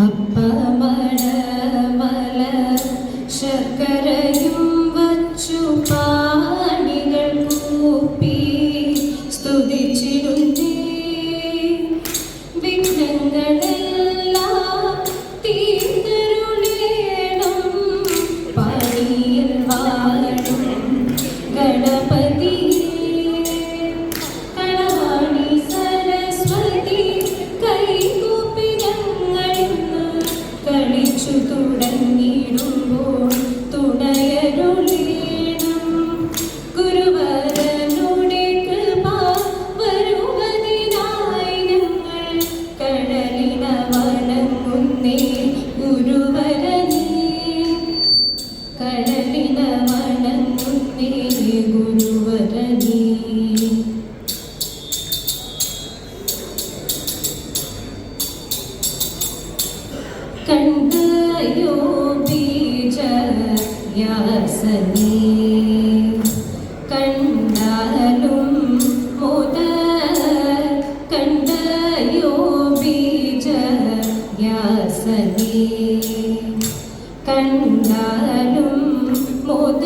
അപ്പമട മല ശർക്കരയും വച്ചു പാണികൾ കൂപ്പി സ്തുതിച്ചിടുന്നേ. വിഘ്നങ്ങളെല്ലാം തീർത്തരുളേണം തുടങ്ങിടുമ്പോൾ തുണയരുളേണം ഗുരുവരനുടെ കൃപ വരുവതിനായി ഞങ്ങൾ കടലിന വണങ്ങുന്നേ ഗുരുവരനേ കടലിന വണങ്ങുന്നേ ഗുരുവരനേ. കണ്ടയോ യാസനീ കണ്ടാലും മുത കണ്ടയോ ബീജ യാസനീ കണ്ടാലും മുത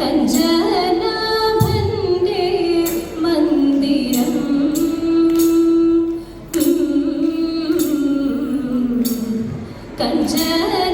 തഞ്ജനാഭന്റെ മന്ദിരം. തഞ്ജന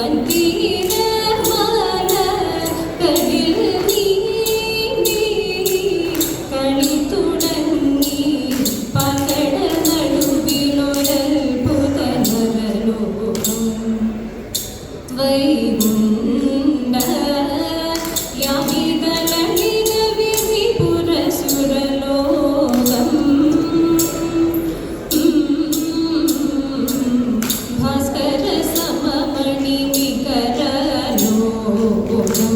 one key. 보라